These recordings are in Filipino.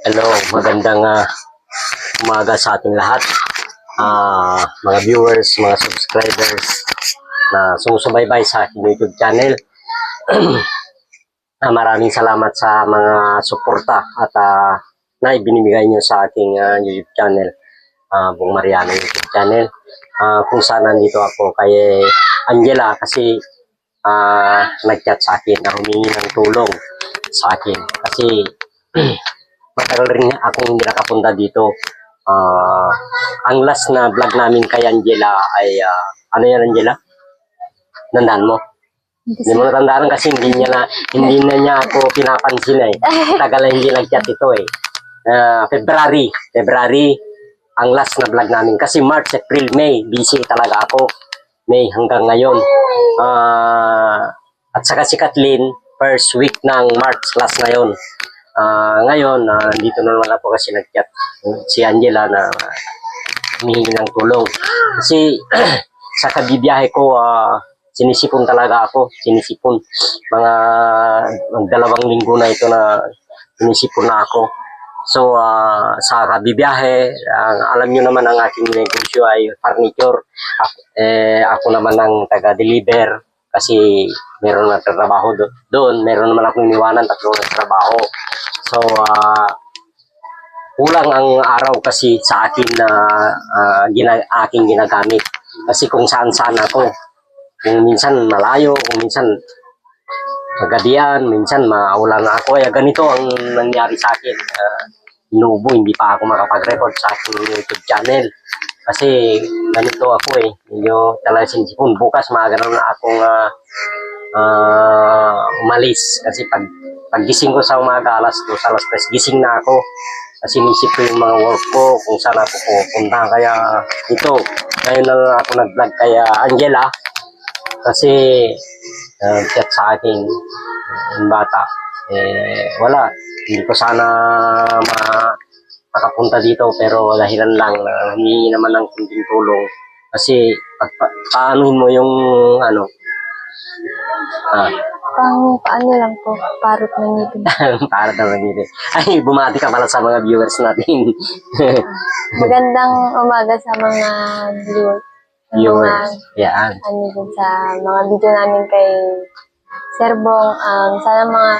Hello, magandang ah, umaga sa ating lahat. Ah, mga viewers, mga subscribers na sumusubaybay sa aking YouTube channel. Ah, maraming salamat sa mga suporta at ah, na ibinibigay niyo sa aking ah, YouTube channel, ah, Bong Mariano YouTube channel. Ah, kung saan nandito ako kay Angela kasi ah, nag-chat sa akin na humingi ng tulong sa akin kasi matagal rin akong hindi nakapunta dito. Ah, ang last na vlog namin kay Angela ay ah, ano yan Angela? Nandaan mo? Hindi mo natandaan kasi hindi niya na hindi na niya ako pinapansin eh. Tagal na hindi nag-chat ito eh. Ah, February, February ang last na vlog namin kasi March, April, May busy talaga ako. May hanggang ngayon. Ah, at saka si Kathleen first week ng March last ngayon. Ah, ngayon, ah, dito na naman ako kasi nag-chat si Angela na humihingi ng tulong. Kasi sa kabibiyahe ko, ah, sinisipon talaga ako. Sinisipon. Mga dalawang linggo na ito na sinisipon na ako. So, ah, sa kabibiyahe, ang alam nyo naman ang aking negosyo ay furniture. Ako, eh, ako naman ang taga-deliver kasi meron na trabaho do- doon. Meron naman akong iniwanan tatlong trabaho. So, ah, kulang ang araw kasi sa akin na ah, gina- aking ginagamit. Kasi kung saan-saan ako, kung minsan malayo, kung minsan kagadian, minsan maulan na ako. Kaya ganito ang nangyari sa akin. Uh, inuubo, hindi pa ako makapag-record sa aking YouTube channel. Kasi ganito ako eh. Medyo talaga sinisipon. Bukas maaga na akong ah, ah, umalis. Kasi pag paggising ko sa umaga, alas 2, alas 3, gising na ako. Kasi nisip ko yung mga work ko, kung saan ako pupunta. Kaya ito, ngayon lang ako nag-vlog kaya Angela. Kasi uh, chat sa akin yung bata. Eh, wala. Hindi ko sana ma makapunta dito pero dahilan lang na humingi naman ng kunting tulong. Kasi pag pa, paanuhin mo yung ano, ah, Pang paano lang po, parot ng ngipin. para naman dito. Ay, bumati ka pala sa mga viewers natin. Magandang umaga sa mga viewers. Viewers. Mga, Yan. ano din sa mga video namin kay Sir Bong. Um, sana mga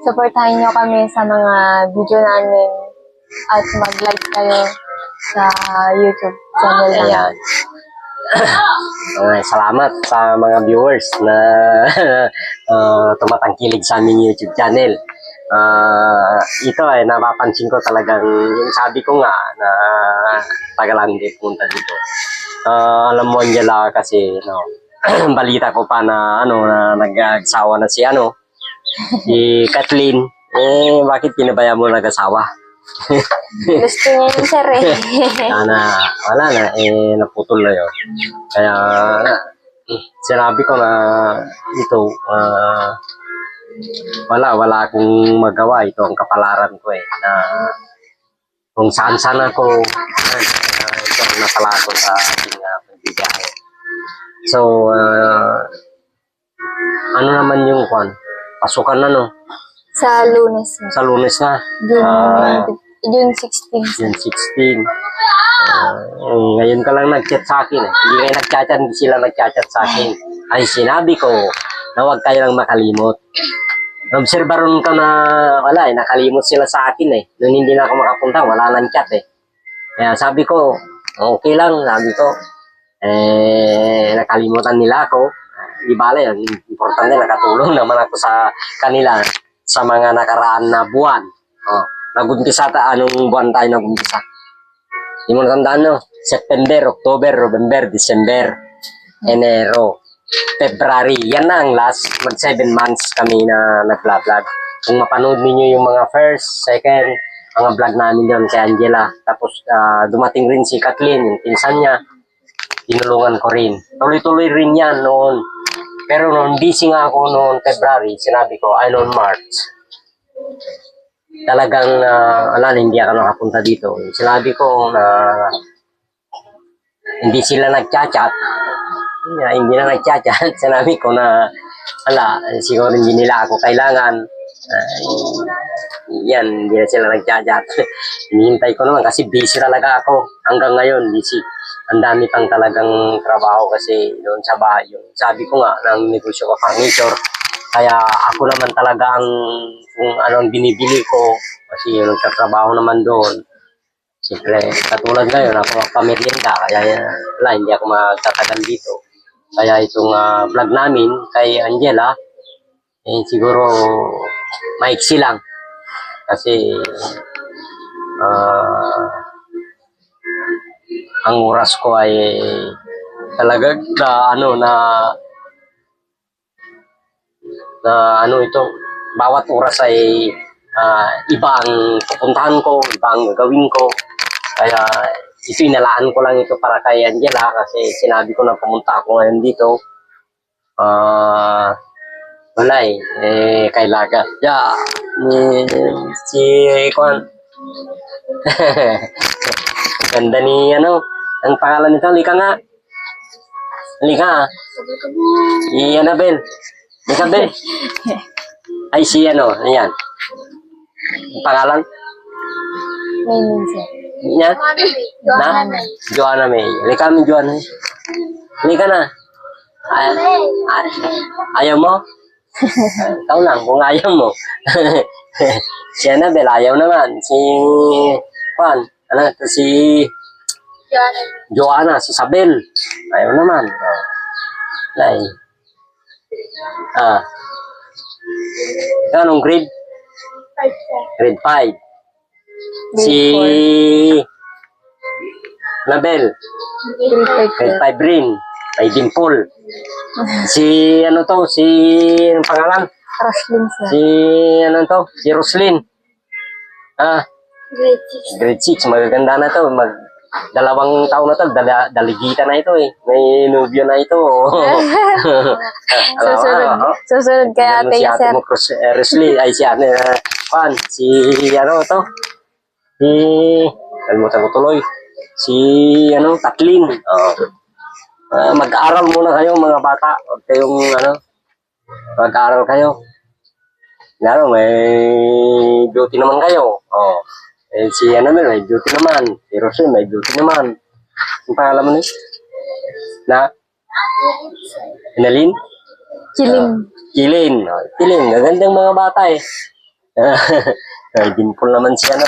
supportahan nyo kami sa mga video namin at mag-like kayo sa YouTube channel namin. Ayan. Okay, salamat sa mga viewers na uh, tumatangkilig sa aming YouTube channel. Ah, ito ay napapansin ko talagang yung sabi ko nga na tagalan din punta dito. Ah, alam mo Angela kasi no, balita ko pa na ano na nag-asawa na si ano si Kathleen. Eh bakit pinabaya mo nag-asawa? Gusto niya yun, Sir eh. Sana, wala na, eh, naputol na yun. Kaya, sinabi ko na ito, ah, wala, wala akong magawa. Ito ang kapalaran ko eh, na kung saan saan ako, ah, ito ang natala ko sa ating uh, pagbibiyahe. So, ah, ano naman yung kwan? Pasukan na no? Sa lunes. Sa lunes na. June, Ah. June 16. June 16. Ah, ngayon ka lang nag-chat sa akin. Eh. Hindi kayo nag-chat, hindi sila nag-chat sa akin. Ay sinabi ko na huwag kayo lang makalimot. Obserbaron ka na wala eh, nakalimot sila sa akin eh. Nung hindi na ako makapunta, wala nang chat eh. Kaya sabi ko, okay lang, sabi ko. Eh, nakalimutan nila ako. Di bale, importante nakatulong naman ako sa kanila sa mga nakaraan na buwan. Oh, nagumpisa ta anong buwan tayo nagumpisa? Hindi mo natandaan no? September, October, November, December, Enero, February. Yan na ang last. Mag seven months kami na nag-vlog. Kung mapanood ninyo yung mga first, second, mga vlog namin doon kay Angela. Tapos ah, dumating rin si Kathleen, yung pinsan niya. Tinulungan ko rin. Tuloy-tuloy rin yan noon. Pero noon, busy nga ako noon February, sinabi ko, ay noon March talagang uh, ala, hindi ako nakapunta dito. Sinabi ko na hindi sila nagchat-chat. Na, hindi na nagchat-chat. Sinabi ko na ala, siguro hindi nila ako kailangan. Ay, yan, hindi na sila nagchat-chat. Hinihintay ko naman kasi busy talaga ako. Hanggang ngayon, busy. Ang dami pang talagang trabaho kasi doon sa bahay. Yung sabi ko nga, ng negosyo ko furniture. Kaya ako naman talaga ang kung ano ang binibili ko. Kasi yung nagtatrabaho naman doon. Siyempre, katulad ngayon, ako magpamerienda. Kaya wala, hindi ako magtatagal dito. Kaya itong ah, vlog namin kay Angela, eh, siguro maiksi lang. Kasi ah, ang oras ko ay talaga na ano na na ano ito bawat oras ay ah, iba ang pupuntahan ko, iba ang gagawin ko. Kaya ito inalaan ko lang ito para kay Angela kasi sinabi ko na pumunta ako ngayon dito. Ah, wala eh. Eh, kay Laga. Ya, ni, si Kwan. Ganda ni, ano, ang pangalan nito, Lika nga. Lika, si Annabel. Lika, Bel. Ay, si ano, ayan. Ang pangalan May minsan. niya? Na? Joanna May. Lika mo, Joanna. Lika na. Ay, ay, ayaw mo? Ikaw lang, kung ayaw mo. si Annabel, ayaw naman. Si, Juan, ano, ito si Joanna, si Sabel. Ayaw naman. Oh. Nay. Ah. Anong grade? Grade 5. Si Annabel, Grade grade 5 rin. May dimple. Si, ano to, si, anong pangalan? Roslyn. Si, ano to, si Roslyn. Ah, Grade grade 6, magaganda na to. Mag, dalawang taon na to, dala, daligita na ito eh. May nubyo na ito. Susunod, ah. susunod kay Ano ate si ate mo, Chris, eh, ay si ano, uh, Juan, si, ano to, si, kalimutan ko tuloy, si, ano, Kathleen. Oh. Ah, mag-aral muna kayo mga bata. Huwag kayong, ano, mag-aral kayo. Lalo, may duty naman kayo. Oh. Eh, si ano may duty naman. Si Roslyn, may duty naman. Ang pangalan mo ni? Na? Inalin? Kiling. Kilin. Oh, Kilin. Gagandang mga bata eh. Ay, dimple naman siya na.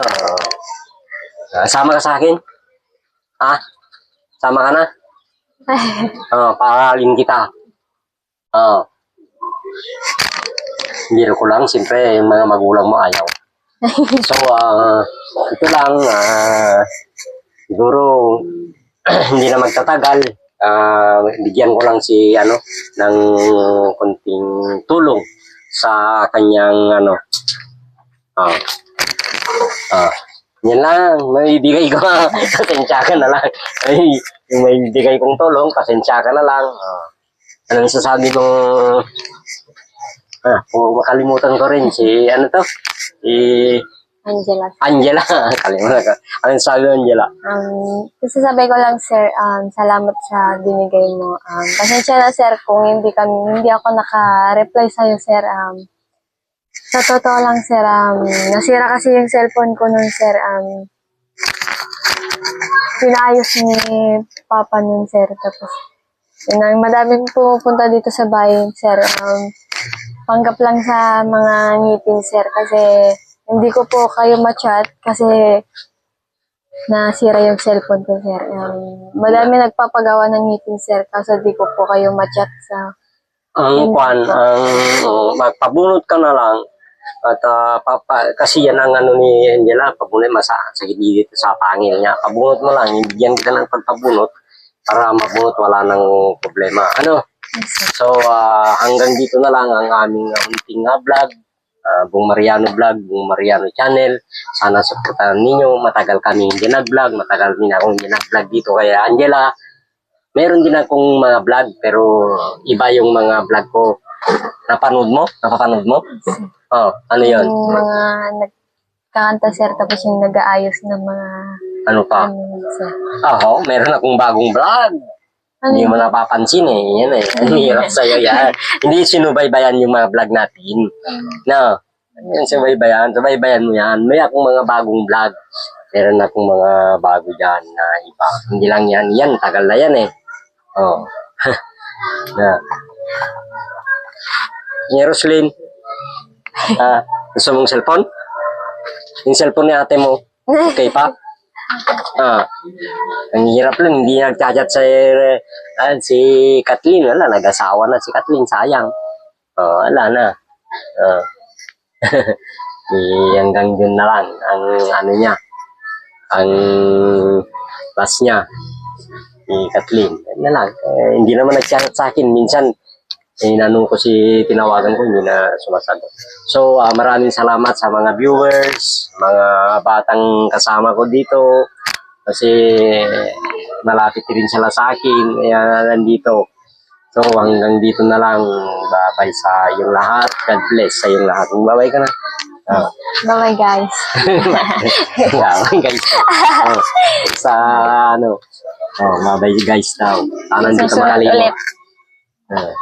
Ah, sama ka sa akin? Ha? Sama ka na? Oh, paaralin kita. Oo. Biro ko lang, siyempre, yung mga magulang mo ayaw. So, ah, ito lang, ah, siguro, hindi na magtatagal. Ah, bigyan ko lang si, ano, ng konting tulong sa kanyang, ano, ah, ah, yan lang, may bigay ko, pasensya ka na lang. Ay, yung may kong tulong, pasensya ka na lang. Ah, anong sasabi mo, ah, kung makalimutan ko rin, si, ano to, si Angela. Angela, kalimutan ko. Anong sabi mo, Angela? Um, sasabi ko lang, sir, um, salamat sa binigay mo. Um, pasensya na, sir, kung hindi kami, hindi ako naka-reply sa'yo, sir. Um, sa totoo lang, sir, um, nasira kasi yung cellphone ko nun, sir. Um, pinaayos ni Papa nun, sir. Tapos, yun ang madaming pumupunta dito sa bahay, sir. Um, panggap lang sa mga ngipin, sir, kasi hindi ko po kayo ma-chat kasi nasira yung cellphone ko, sir. Um, madami nagpapagawa ng ngipin, sir, kaso di ko po kayo ma-chat sa... Ang kwan, ang oh, magpabunot ka na lang at ah, papa, kasi yan ang ano ni Angela, pabunot masa sa dito sa pangil niya. Pabunot mo lang, ibigyan kita ng pagpabunot para mabunot wala nang problema. Ano? So, ah, hanggang dito na lang ang aming uh, unting ah, vlog. Uh, Bung Mariano Vlog, Bung Mariano Channel. Sana supportahan ninyo. Matagal kami hindi nag-vlog. Matagal din akong hindi nag-vlog dito. Kaya Angela, meron din akong mga vlog pero iba yung mga vlog ko. Napanood mo? Napapanood mo? Oh, ano yon? Yung mga nagkakanta, sir, tapos yung nag-aayos ng mga... Ano pa? Ano, sir. Oo, meron akong bagong vlog. Ano Hindi yun? mo napapansin eh. Yan eh. Ang hirap sa'yo yan. Hindi sinubaybayan yung mga vlog natin. No. Yan, subaybayan. Subaybayan mo yan. May akong mga bagong vlog. Meron akong mga bago dyan na iba. Hindi lang yan. Yan, tagal na yan eh. Oh. na. Ni Roslyn. Ah, gusto mong cellphone? Yung cellphone ni ate mo. Okay pa? Ah. Ang hirap lang, hindi nagchat-chat sa ah, si Kathleen. Wala, nag-asawa na si Kathleen. Sayang. Oh, wala na. Oh. eh, hanggang dun na lang ang ano niya. Ang class niya. Ni Kathleen. Na lang. Eh, hindi naman nagchat sa akin. Minsan, eh, inano ko si tinawagan ko, hindi na sumasagot. So, ah, maraming salamat sa mga viewers, mga batang kasama ko dito. Kasi malapit rin sila sa akin, kaya nandito. So, hanggang dito na lang. Bye-bye sa iyong lahat. God bless sa iyong lahat. Bye-bye ka na. Ah. Bye-bye guys. Bye-bye guys. Oh, sa ano. Oh, bye-bye guys daw. Sana Susunod makalimot. ulit. Ah.